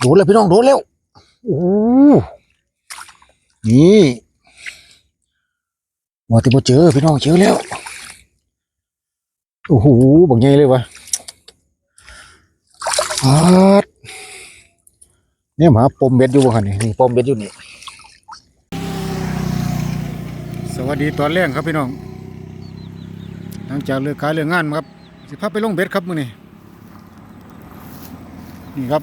โดนแล้วพี่น้องโดนแล้วโอ้นี่ว่าที่บ่เจอพี่น้องเจอแล้วโอ้โหบักใหญ่เลยวะอาดเนี่ยหมาปมเบ็ดอยู่บ่คันนี่นี่ปมเบ็ดอยู่นี่สวัสดีตอนแรกครับพี่น้องหลังจากเลิกขายเลิกงานมาครับสิพาไปลงเบ็ดครับมื้อนี้นี่ครับ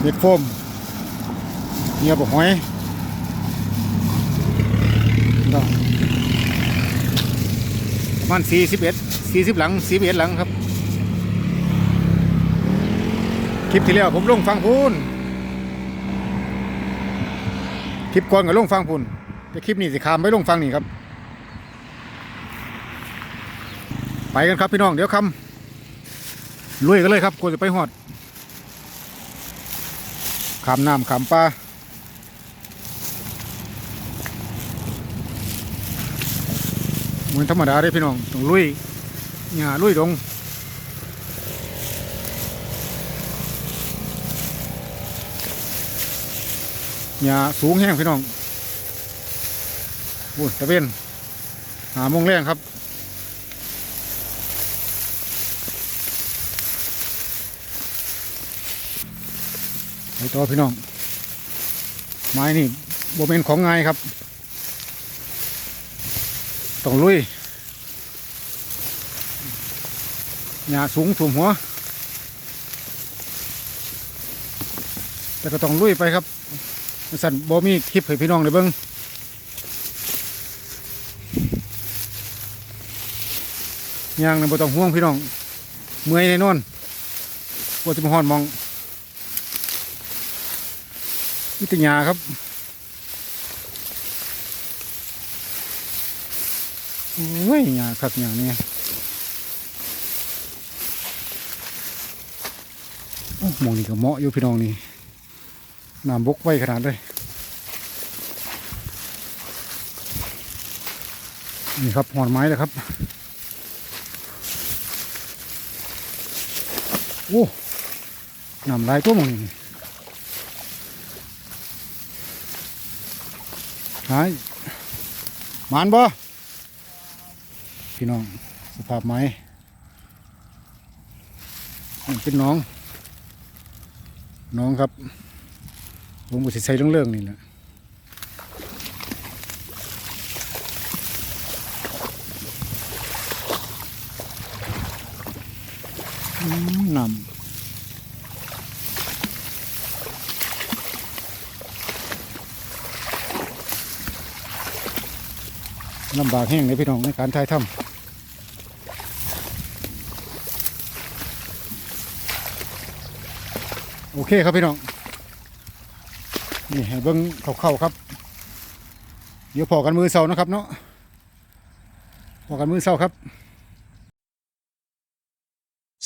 เบ็ดโฟมเหยียบหอยประมาณสี่สิบเอ็ดสี่สิบหลังสี่สิบเอ็ดหลังครับ คลิปที่แล้วผมลงฟังพูนคลิปก่อนกับลงฟังพูนแต่คลิปนี้สิขามไปลงฟังนี่ครับ ไปกันครับพี่น้องเดี๋ยวคำลุยกันเลยครับกลัวจะไปหอด ขามน้ำขามปลาเหมือนธรรมดาเลยพี่น้องต้องลุยหญ้าลุยดงหญ้าสูงแห้งพี่น้องโอ้ยตะเวนหามงแรงครับ ไปต่อพี่น้อง ไม้นี่โบเมนของง่ายครับ ต้องลุยหญ้าสูงถ่วมหัว แต่ก็ต้องลุยไปครับสั่นบ่มีคลิปให้พี่น้องได้เบิ่งย่างในบ่ต้องห่วงพี่น้อง เมื่อยแน่นอนบ่จะมาฮอนมอง นิตยาครับโอ้ยยาคักอย่างนี้โอ้หมองนี่ก็เหมาะอยู่พี่น้องนี่น้ำบกไว้ขนาดเลยนี่ครับหอนไม้เลยครับ โอ้น้ำลายตัวมองนี่ หายหมานบ่พี่น้องสภาพไม้นี่เป็นน้อง น้องครับผมก็สิใส่เรื่องๆนี่แหละนำ ลำบากแห้งเลยพี่น้องในการถ่ายทำโอเคครับพี่น้อง นี่เบิ้งเข้าๆครับ เดี๋ยวพอกันมือเสานะครับเนาะพอกันมือเสาครับ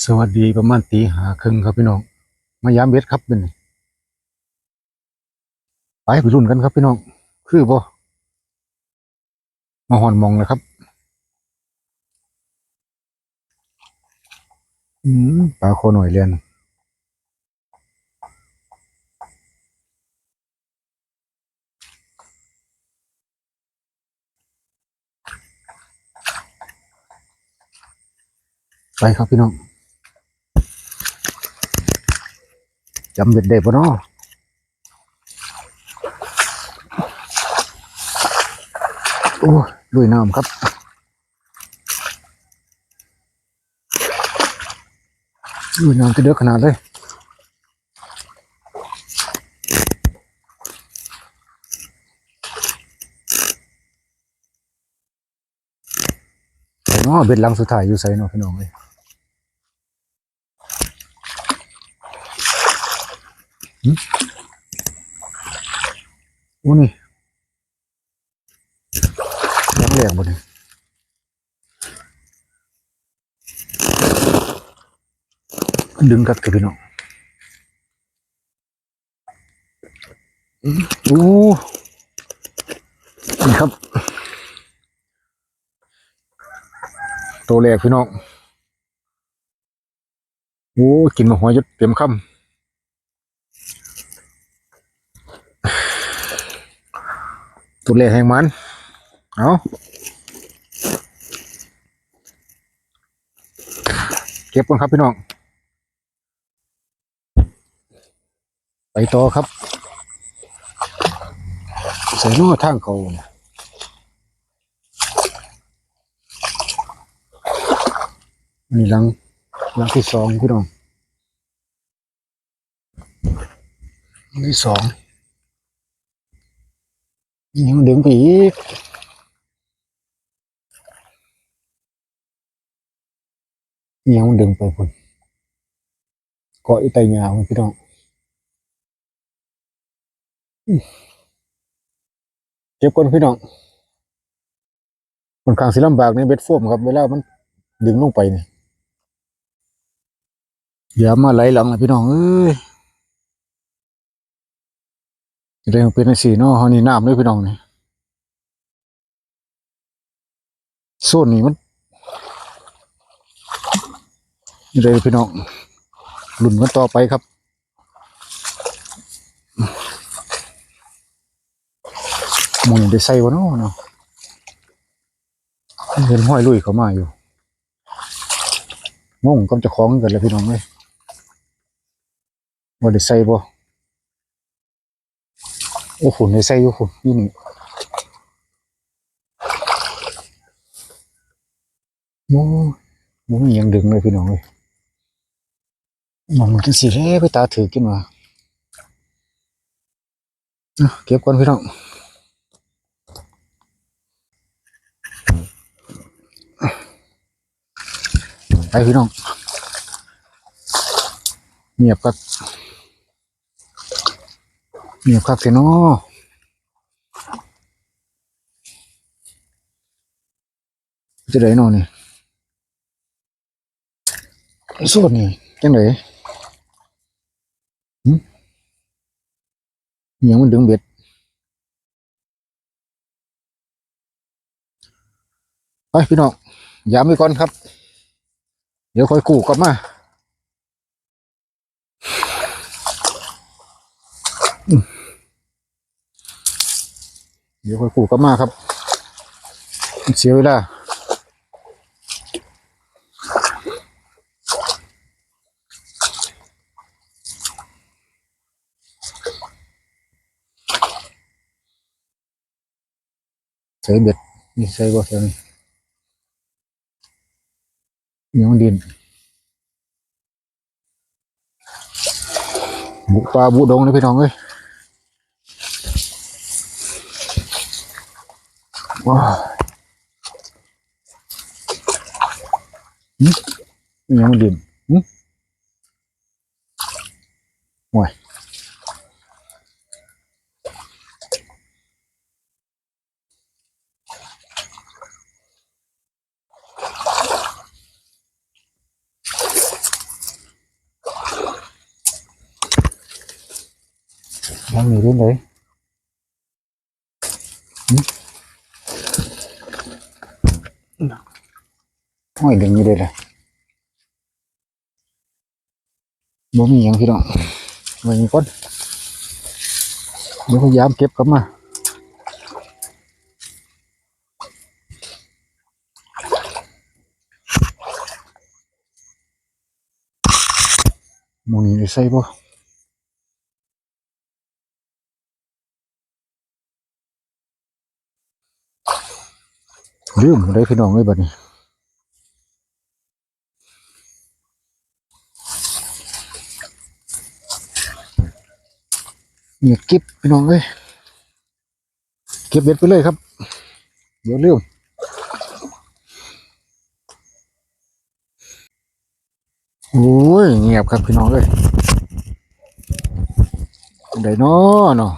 สวัสดีประมาณตีหาครึ่งครับพี่น้อง มายามเบ็ดครับเป็นไปไปรุ่นกันครับพี่น้อง คือบ่ มาหอนมองเลยครับ อืมปลาโคหน่อยเรียนไปครับพี่น้องจำเด็ดเด็ดปะเนาะโอ้ย ลุยน้ำครับลุยน้ำจะเดือดขนาดเลยอ๋อเบ็ดลังสุดท้ายอยู่ใส่เนาะพี่น้องเลยหึโอ้นี่ ยังแรงบ่นี่ดึงกัดกับพี่น้องอืมโอ้นี่ครับ ตัวแรกพี่น้องโอ้กินมาหัวจดเต็มคำตัวเล็กแห่งมัน เอา เก็บก่อนครับพี่น้อง ไปต่อครับใส่ล้อทางเขาเนี่ยนี่หลังหลังที่สองพี่น้องหลังที่สองยังดึงไปอีก ยังดึงไปพุ่นเกาะอีไตยาวพี่น้องเก็บก้นพี่น้องมันกลางสิลำบากในเบ็ดโฟมครับ เวลามันดึงลงไปเนี่ยอย่ามาไหลหลังนะพี่น้องเอ้ยจะได้เป็นสีเนาะฮานี่น้ำเลยพี่น้องเนี่โซนนี้มัน นี่เลยพี่น้องหลุ่นกันต่อไปครับมึงได้ใส่วะเนาะเนาะเห็นห้อยลุยเขามาอยู่งงก็จะคล้องกันแล้วพี่น้องเลยว่าได้ใส่บ่โอ้ฝุ่นได้ใส่อยู่ฝุ่นนี่นี่โอ้โหมีหยังดึงเลยพี่น้องเลย มันกินสีแร่ไปตาถือกินมาอะเก็บก่อนพี่น้องไปพี่น้องเงียบครับเงียบครับเทนอจะได้นอนนี่สวดนี่จังไหนหึอิห ยังมันดึงเบ็ดไปพี่น้องย้ำไว้ก่อนครับ เดี๋ยวคอยกู้กลับมาเดี๋ยวคอยกู้กลับมาครับ เสียเวลา ใส่เบ็ดนี่ใส่บ่ใส่นี่ยังมันดินบุปลาบุดงเลยพี่น้องเอ้ยว้าวหึอิหยังมันดินหึโอ้ย ยังมีเรื่องเลยหึโอ้ยดึงอยู่เลยล่ะบ่มีห ยังพี่องอนเดี๋ยวพยายามเก็บกลับมาหมองนี้ได้ใส่บ่ลืมได้พี่น้องเอ้ยบัดนี้เงียบกิบพี่น้องเอ้ยเก็บเบ็ดไปเลยครับ เดี๋ยวลืมโอ้ยเงียบครับพี่น้องเอ้ยได้น้อเนาะ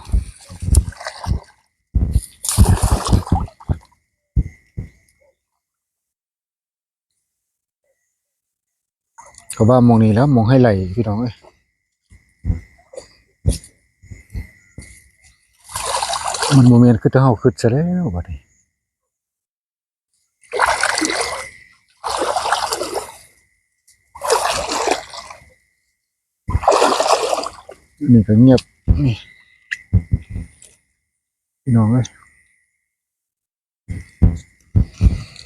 ก็ว่ามองนี้แล้วมองให้ไหลพี่น้องเอ้ยมันโมเมนต์คือถ้าเฮาคือซะแล้วบัดนี้นี่ก็เงียบนี่พี่น้องเอ้ย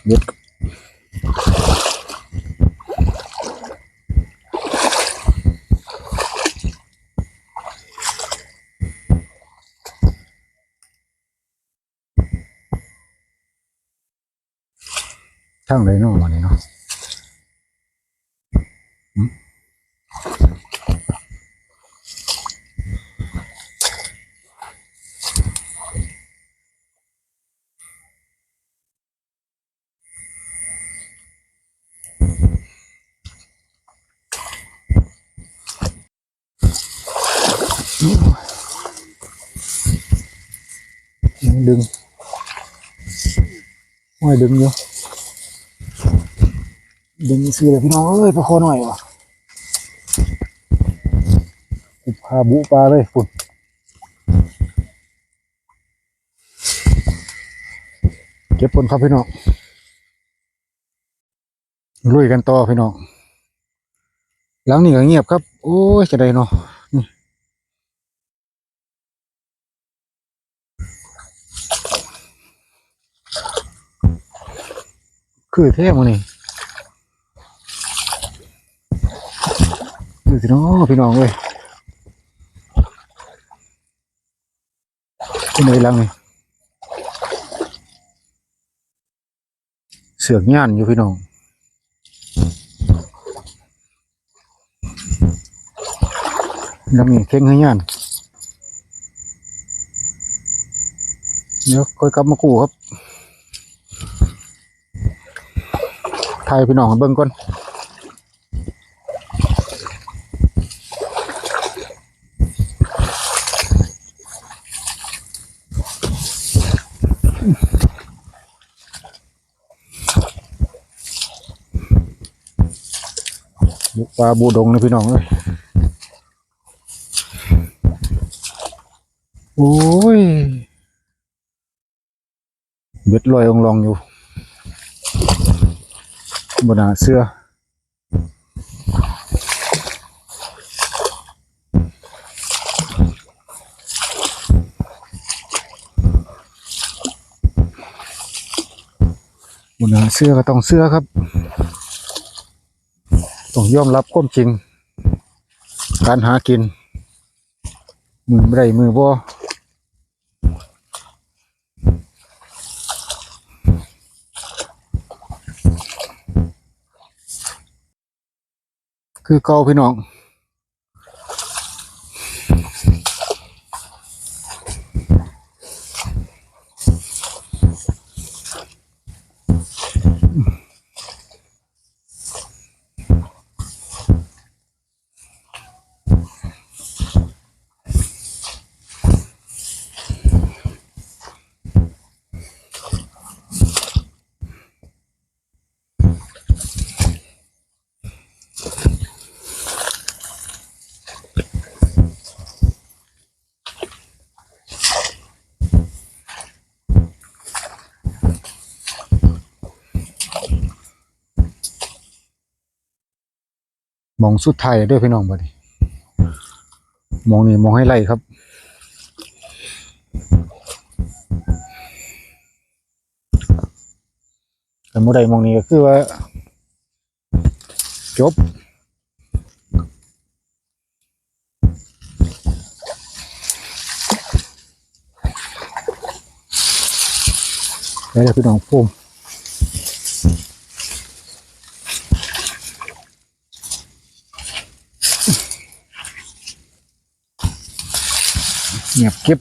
เบ็ด ทางไหนเนาะวันนี้เนาะยังดึงห้อยดึงอยู่ เดึงซื้อเลยพี่น้องเอ้ยพอคอหน่อยวะอุพาบุปลาเลยฝุ่นเก็บผลครับพี่น้องลุยกันต่อพี่น้องหลังนี้ก็เงียบครับ โอ้ยจะได้เนาะคือเท่หมดนี่ สินาะพี่น้องเว้ยที่ไหนลังนี่เสือกย่านอยู่พี่น้องลังนี่เข่งให้ย่านเดี๋ยวค่อยกลับมากูครับถ่ายพี่น้องเบิ่งก่อน ลาบูดงนะพี่น้องเอ้ยโอ้ยเบ็ดลอยองลองอยู่บนหาเสื้อบนหาเสื้อก็ต้องเสื้อครับ ต้องยอมรับความจริง การหากิน มือไม่ได้มือบ่คือเก่าพี่น้อง มองสุดท้ายด้วยพี่น้องบ่ดิมองนี่มองให้ไล่ครับ แต่เมื่อใดมองนี้ก็คือว่า จบแล้วเดี๋ยวพี่น้องพุ่ม เงียบเก็บ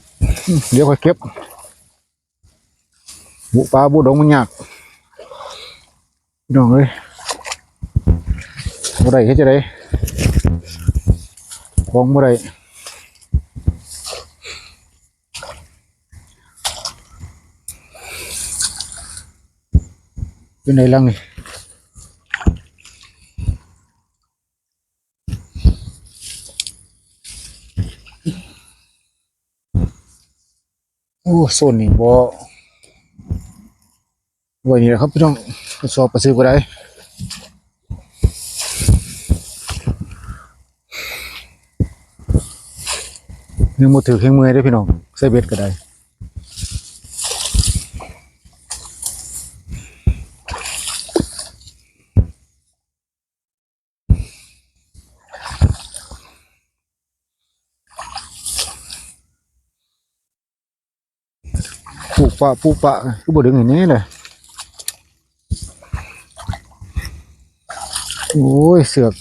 เดี๋ยวค่อยเก็บบุปลาบุดงมันยากพี่น้องเอ้ยบ่ได้เฮ็ดจะได้ของบ่ได้เป็นไงลังนี่ อ้โซนนี่บ่ไว้นี่แหละครับพี่น้องทดสอบประซื้อก็ได้ยังบ่ถือแข้งมือได้พี่น้องใส่เบ็ดก็ได้ ปะปูปะก็บ่ดึงอย่างนี้เลยโอ้ยเสือก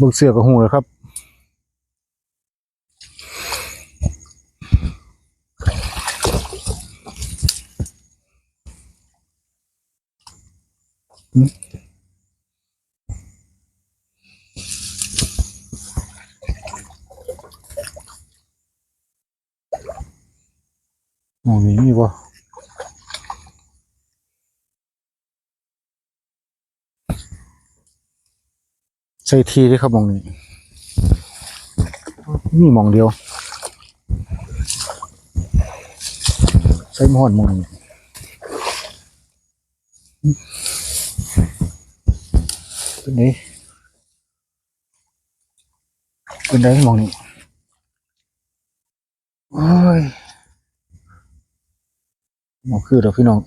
บึกเสือกกับหูเลยครับ มีบ่ใส่ทีเด้อครับมองนี้มีมองเดียวใส่หมอนมองนี้เป็นไงเป็นไงมองนี้โอ้ย หมอคือเดี๋ยวพี่น้อง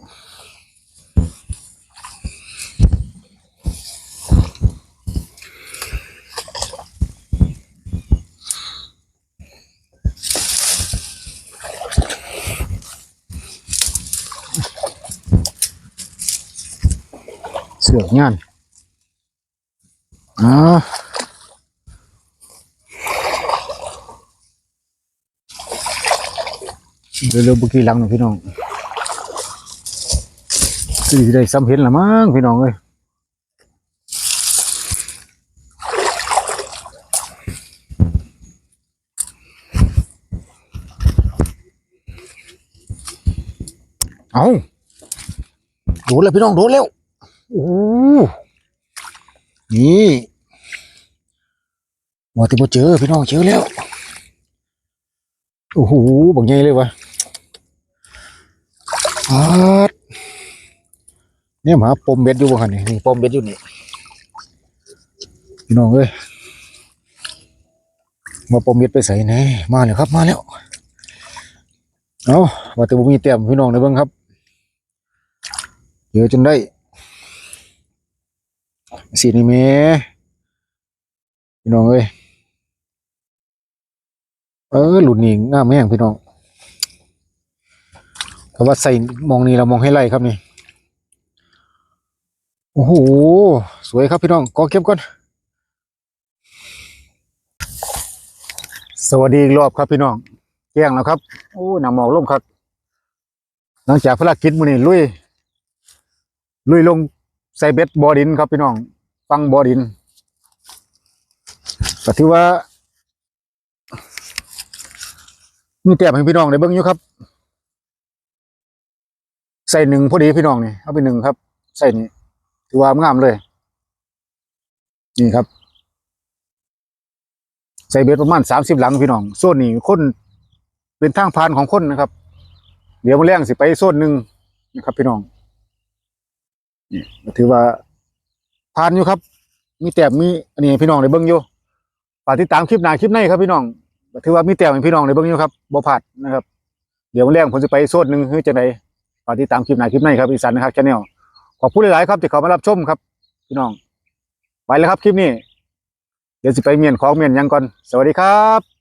เสือกงานอ่าเร็วๆบุกี้หลังหน่อยพี่น้อง สิได้ซ้ำเห็นละมั้งพี่น้องเอ้ยเอาโดนแล้วพี่น้องโดนแล้วโอ้โหนี่มาที่บ่เจอพี่น้องเจอแล้วโอ้โหบักใหญ่เลยวะอาด เนี่ยหมาปมเบ็ดอยู่บ่คันนี่นี่ปมเบ็ดอยู่นี่พี่น้องเอ้ยมาปมเบ็ดไปใส่แหนมาแล้วครับมาแล้วเอาว่าแต่บ่มีเตรียมพี่น้องในเบิ่งครับเดี๋ยวจนได้สีนี่แหม่พี่น้องเอ้ยเออหลุดนี่งามแม่งพี่น้องแต่ว่าใส่มองนี่เรามองให้ไล่ครับนี่ โอ้โห สวยครับพี่น้องก็เก็บก่อน สวัสดีอีกรอบครับพี่น้องแจ้งแล้วครับ โอ้หนาหมอกลงครับ หลังจากภารกิจมื้อนี้ลุย ลุยลงใส่เบ็ดบอดินครับพี่น้อง ฟังบอดินก็ถือว่า มีแต้มให้พี่น้องได้เบิ่งอยู่ครับ ใส่หนึ่งพอดีพี่น้องนี่ เอาไปหนึ่งครับ ใส่นี่ ถือว่างามเลย นี่ครับ ใส่เบ็ดประมาณสามสิบหลังพี่น้องโซนนี้คนเป็นทางผ่านของคนนะครับ เดี๋ยวมาเลี้ยงสิไปโซนหนึ่งนะครับพี่น้องนี่ถือว่าผ่านอยู่ครับ มีแต้มมีอันนี้พี่น้องในเบิ้งอยู่ฝากติดตามคลิปหน้าคลิปในครับพี่น้องถือว่ามีแต้มให้พี่น้องในเบิ้งอยู่ครับบ่พลาดนะครับ เดี๋ยวมาเลี้ยงผมจะไปโซนหนึ่งคือจะไหนฝากติดตามคลิปหน้าคลิปในครับอีสานนะครับชาแนล ขอบคุณหลาย ๆ ครับที่เข้ามารับชมครับ พี่น้อง ไปแล้วครับคลิปนี้ เดี๋ยวสิไปเมียนของเมียนยังก่อน สวัสดีครับ